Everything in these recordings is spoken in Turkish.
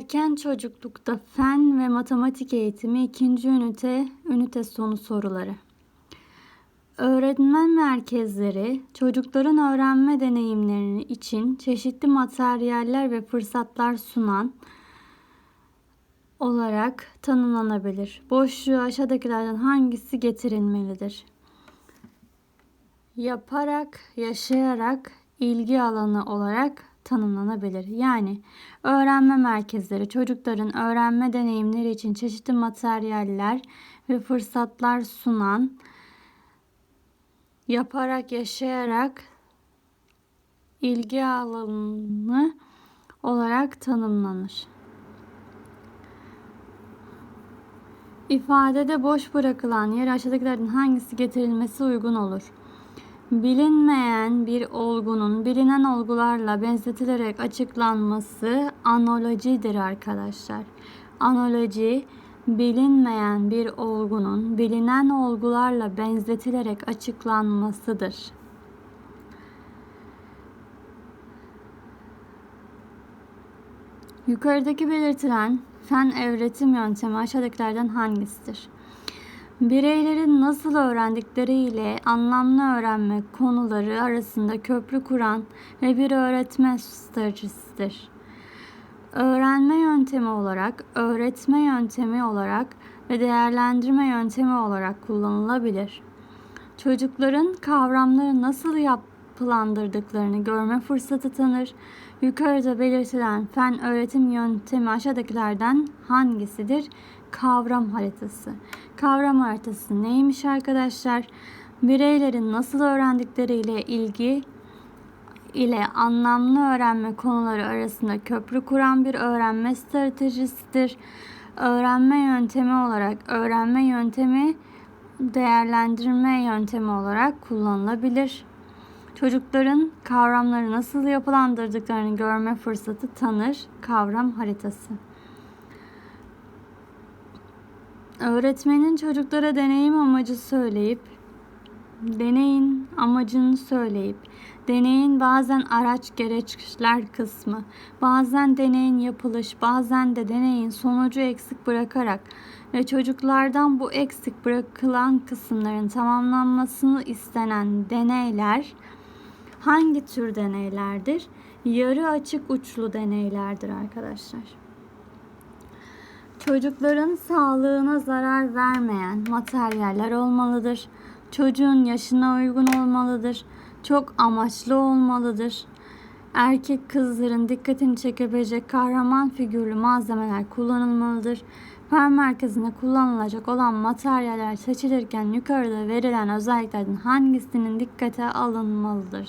Erken çocuklukta fen ve matematik eğitimi ikinci ünite, ünite sonu soruları. Öğretmen merkezleri çocukların öğrenme deneyimlerini için çeşitli materyaller ve fırsatlar sunan olarak tanımlanabilir. Boşluğu aşağıdakilerden hangisi getirilmelidir? Yaparak, yaşayarak, ilgi alanı olarak tanımlanabilir. Yani öğrenme merkezleri çocukların öğrenme deneyimleri için çeşitli materyaller ve fırsatlar sunan yaparak, yaşayarak ilgi alanı olarak tanımlanır. İfadede boş bırakılan yer aşağıdakilerden hangisi getirilmesi uygun olur? Bilinmeyen bir olgunun bilinen olgularla benzetilerek açıklanması analojidir arkadaşlar. Analoji bilinmeyen bir olgunun bilinen olgularla benzetilerek açıklanmasıdır. Yukarıdaki belirtilen fen öğretim yöntemi aşağıdakilerden hangisidir? Bireylerin nasıl öğrendikleriyle anlamlı öğrenme konuları arasında köprü kuran ve bir öğretme stratejisidir. Öğrenme yöntemi olarak, öğretme yöntemi olarak ve değerlendirme yöntemi olarak kullanılabilir. Çocukların kavramları nasıl yapılandırdıklarını görme fırsatı tanır. Yukarıda belirtilen fen öğretim yöntemi aşağıdakilerden hangisidir? Kavram haritası. Kavram haritası neymiş arkadaşlar? Bireylerin nasıl öğrendikleriyle ilgi ile anlamlı öğrenme konuları arasında köprü kuran bir öğrenme stratejisidir. Öğrenme yöntemi olarak öğrenme yöntemi değerlendirme yöntemi olarak kullanılabilir. Çocukların kavramları nasıl yapılandırdıklarını görme fırsatı tanır kavram haritası. Öğretmenin çocuklara deneyim amacı söyleyip deneyin amacını söyleyip deneyin bazen araç gereçler kısmı, bazen deneyin yapılış, bazen de deneyin sonucu eksik bırakarak ve çocuklardan bu eksik bırakılan kısımların tamamlanmasını istenen deneyler hangi tür deneylerdir? Yarı açık uçlu deneylerdir arkadaşlar. Çocukların sağlığına zarar vermeyen materyaller olmalıdır. Çocuğun yaşına uygun olmalıdır. Çok amaçlı olmalıdır. Erkek kızların dikkatini çekebilecek kahraman figürlü malzemeler kullanılmalıdır. Fen merkezinde kullanılacak olan materyaller seçilirken yukarıda verilen özelliklerden hangisinin dikkate alınmalıdır?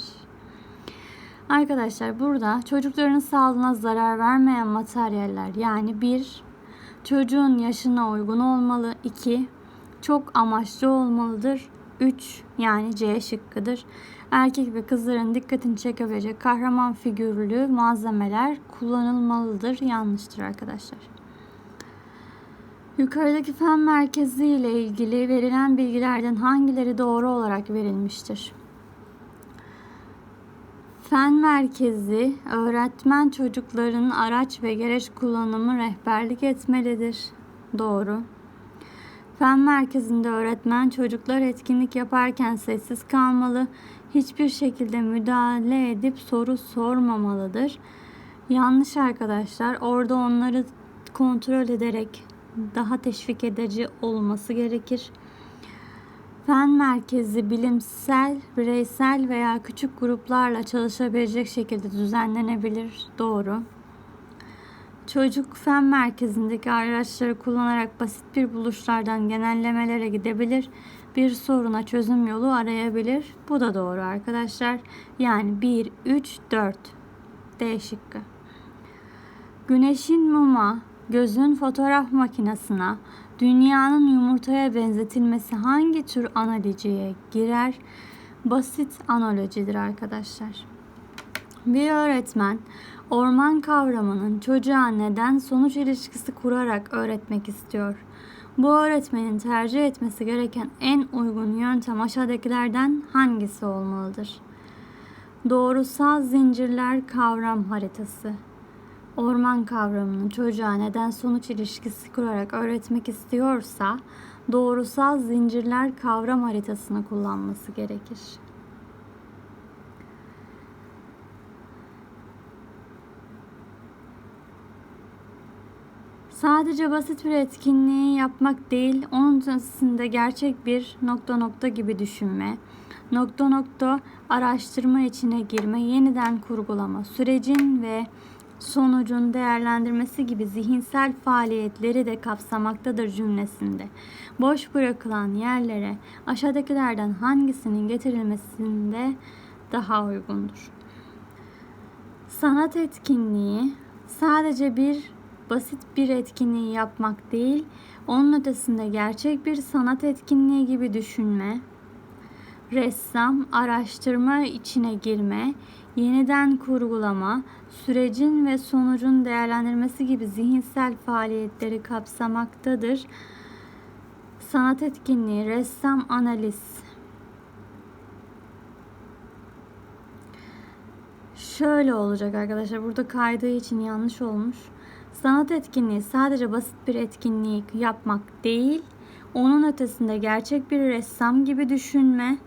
Arkadaşlar burada çocukların sağlığına zarar vermeyen materyaller yani bir çocuğun yaşına uygun olmalı 2 çok amaçlı olmalıdır 3 yani C şıkkıdır. Erkek ve kızların dikkatini çekebilecek kahraman figürlü malzemeler kullanılmalıdır. Yanlıştır arkadaşlar. Yukarıdaki fen merkezi ile ilgili verilen bilgilerden hangileri doğru olarak verilmiştir? Fen merkezi öğretmen çocukların araç ve gereç kullanımı rehberlik etmelidir. Doğru. Fen merkezinde öğretmen çocuklar etkinlik yaparken sessiz kalmalı, hiçbir şekilde müdahale edip soru sormamalıdır. Yanlış arkadaşlar. Orada onları kontrol ederek daha teşvik edici olması gerekir. Fen merkezi bilimsel, bireysel veya küçük gruplarla çalışabilecek şekilde düzenlenebilir. Doğru. Çocuk fen merkezindeki araçları kullanarak basit bir buluşlardan genellemelere gidebilir. Bir soruna çözüm yolu arayabilir. Bu da doğru arkadaşlar. Yani 1, 3, 4. D şıkkı. Güneşin muma, gözün fotoğraf makinesine, dünyanın yumurtaya benzetilmesi hangi tür analojiye girer? Basit analojidir arkadaşlar. Bir öğretmen orman kavramının çocuğa neden sonuç ilişkisi kurarak öğretmek istiyor. Bu öğretmenin tercih etmesi gereken en uygun yöntem aşağıdakilerden hangisi olmalıdır? Doğrusal zincirler kavram haritası. Orman kavramını çocuğa neden sonuç ilişkisi kurarak öğretmek istiyorsa doğrusal zincirler kavram haritasını kullanması gerekir. Sadece basit bir etkinliği yapmak değil, onun ötesinde gerçek bir nokta nokta gibi düşünme, nokta nokta araştırma içine girme, yeniden kurgulama, sürecin ve sonucun değerlendirmesi gibi zihinsel faaliyetleri de kapsamaktadır cümlesinde. Boş bırakılan yerlere aşağıdakilerden hangisinin getirilmesinde daha uygundur? Sanat etkinliği sadece bir basit bir etkinliği yapmak değil, onun ötesinde gerçek bir sanat etkinliği gibi düşünme, ressam, araştırma içine girme, yeniden kurgulama, sürecin ve sonucun değerlendirmesi gibi zihinsel faaliyetleri kapsamaktadır. Sanat etkinliği, ressam, analiz. Şöyle olacak arkadaşlar. Burada kaydığı için yanlış olmuş. Sanat etkinliği sadece basit bir etkinliği yapmak değil, onun ötesinde gerçek bir ressam gibi düşünme,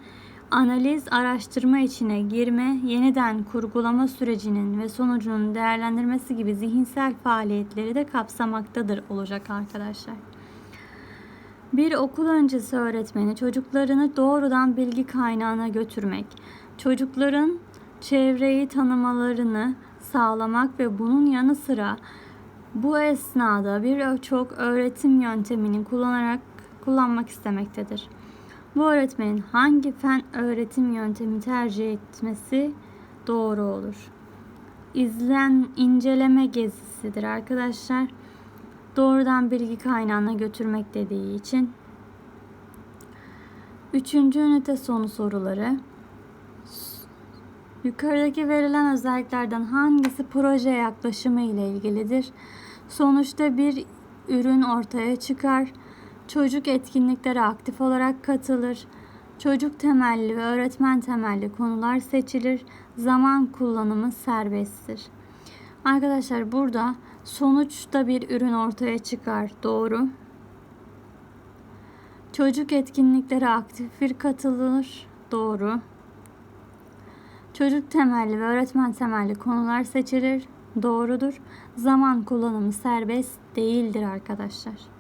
analiz, araştırma içine girme, yeniden kurgulama sürecinin ve sonucunun değerlendirmesi gibi zihinsel faaliyetleri de kapsamaktadır olacak arkadaşlar. Bir okul öncesi öğretmeni çocuklarını doğrudan bilgi kaynağına götürmek, çocukların çevreyi tanımalarını sağlamak ve bunun yanı sıra bu esnada birçok öğretim yöntemini kullanarak kullanmak istemektedir. Bu öğretmenin hangi fen öğretim yöntemi tercih etmesi doğru olur? İzlen inceleme gezisidir arkadaşlar. Doğrudan bilgi kaynağına götürmek dediği için. Üçüncü ünite sonu soruları. Yukarıdaki verilen özelliklerden hangisi proje yaklaşımı ile ilgilidir? Sonuçta bir ürün ortaya çıkar. Çocuk etkinliklere aktif olarak katılır. Çocuk temelli ve öğretmen temelli konular seçilir. Zaman kullanımı serbesttir. Arkadaşlar burada sonuçta bir ürün ortaya çıkar. Doğru. Çocuk etkinliklere aktif bir katılır. Doğru. Çocuk temelli ve öğretmen temelli konular seçilir. Doğrudur. Zaman kullanımı serbest değildir arkadaşlar.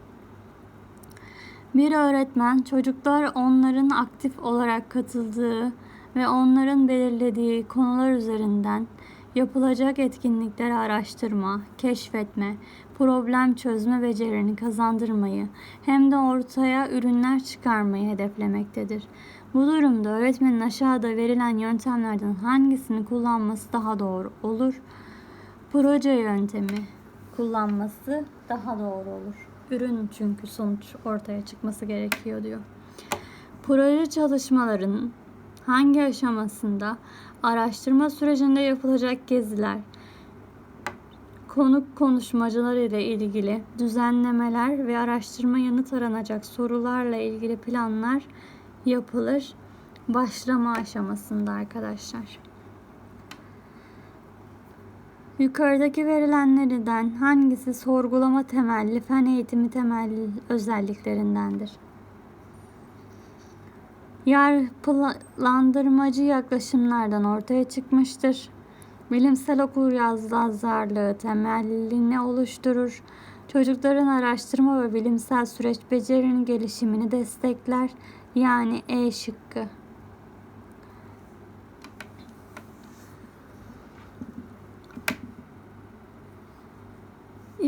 Bir öğretmen çocuklar onların aktif olarak katıldığı ve onların belirlediği konular üzerinden yapılacak etkinlikleri araştırma, keşfetme, problem çözme becerini kazandırmayı hem de ortaya ürünler çıkarmayı hedeflemektedir. Bu durumda öğretmenin aşağıda verilen yöntemlerden hangisini kullanması daha doğru olur? Proje yöntemi kullanması daha doğru olur. Ürün çünkü sonuç ortaya çıkması gerekiyor diyor. Proje çalışmalarının hangi aşamasında araştırma sürecinde yapılacak geziler, konuk konuşmacılar ile ilgili düzenlemeler ve araştırma yanıt aranacak sorularla ilgili planlar yapılır. Başlama aşamasında arkadaşlar. Yukarıdaki verilenlerden hangisi sorgulama temelli fen eğitimi temelli özelliklerindendir? Yargılandırmacı yaklaşımlardan ortaya çıkmıştır. Bilimsel okur yazarlığı temelini oluşturur. Çocukların araştırma ve bilimsel süreç becerinin gelişimini destekler. Yani E şıkkı.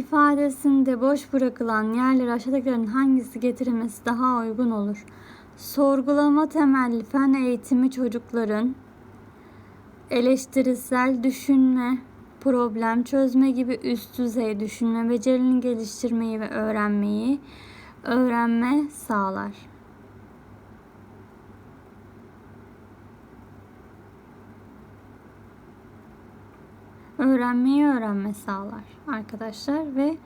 İfadesinde boş bırakılan yerlere aşağıdakilerin hangisi getirilmesi daha uygun olur? Sorgulama temelli fen eğitimi çocukların eleştirisel düşünme, problem çözme gibi üst düzey düşünme becerini geliştirmeyi ve öğrenmeyi öğrenme sağlar. Öğrenmeyi öğrenme sağlar arkadaşlar ve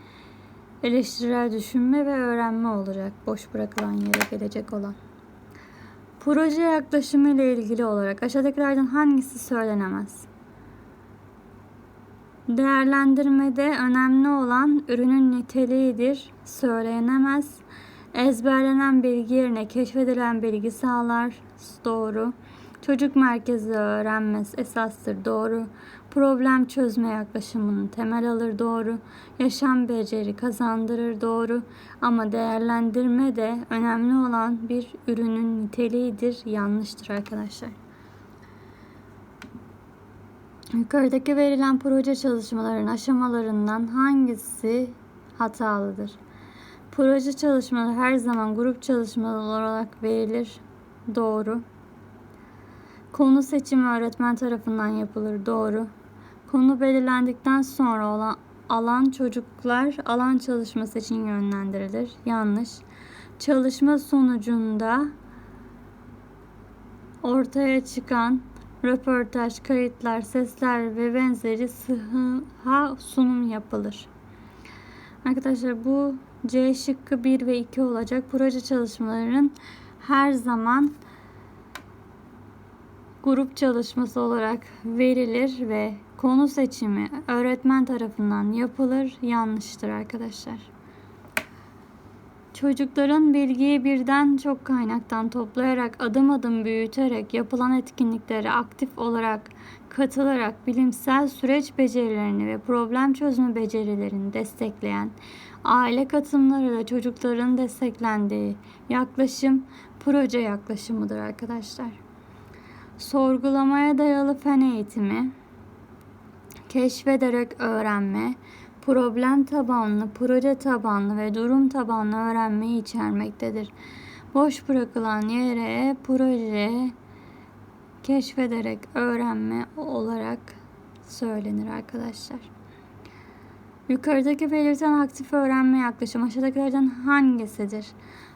eleştirel düşünme ve öğrenme olacak boş bırakılan yere gelecek olan. Proje yaklaşımı ile ilgili olarak aşağıdakilerden hangisi söylenemez? Değerlendirmede önemli olan ürünün niteliğidir, söylenemez. Ezberlenen bilgi yerine keşfedilen bilgi sağlar, doğru. Çocuk merkezli öğrenmez esastır, doğru. Problem çözme yaklaşımının temel alır, doğru. Yaşam beceri kazandırır, doğru. Ama değerlendirme de önemli olan bir ürünün niteliğidir, yanlıştır arkadaşlar. Yukarıdaki verilen proje çalışmalarının aşamalarından hangisi hatalıdır? Proje çalışmaları her zaman grup çalışmaları olarak verilir. Doğru. Konu seçimi öğretmen tarafından yapılır. Doğru. Konu belirlendikten sonra olan alan çocuklar alan çalışması için yönlendirilir. Yanlış. Çalışma sonucunda ortaya çıkan röportaj, kayıtlar, sesler ve benzeri sıha sunum yapılır. Arkadaşlar bu C şıkkı 1 ve 2 olacak. Proje çalışmalarının her zaman grup çalışması olarak verilir ve konu seçimi öğretmen tarafından yapılır. Yanlıştır arkadaşlar. Çocukların bilgiyi birden çok kaynaktan toplayarak adım adım büyüterek yapılan etkinliklere aktif olarak katılarak bilimsel süreç becerilerini ve problem çözme becerilerini destekleyen aile katılımlarıyla çocukların desteklendiği yaklaşım proje yaklaşımıdır arkadaşlar. Sorgulamaya dayalı fen eğitimi, keşfederek öğrenme, problem tabanlı, proje tabanlı ve durum tabanlı öğrenmeyi içermektedir. Boş bırakılan yere proje keşfederek öğrenme olarak söylenir arkadaşlar. Yukarıdaki belirten aktif öğrenme yaklaşım aşağıdakilerden hangisidir?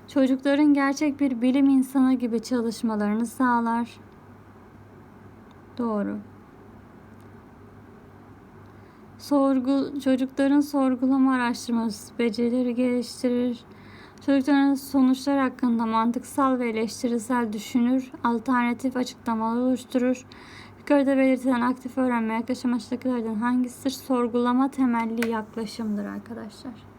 Çocukların gerçek bir bilim insanı gibi çalışmalarını sağlar. Doğru. Sorgu, çocukların sorgulama araştırması becerileri geliştirir. Çocukların sonuçlar hakkında mantıksal ve eleştirisel düşünür, alternatif açıklamalar oluşturur. Yukarıda belirtilen aktif öğrenme yaklaşım aşağıdakilerden hangisidir? Sorgulama temelli yaklaşımdır arkadaşlar.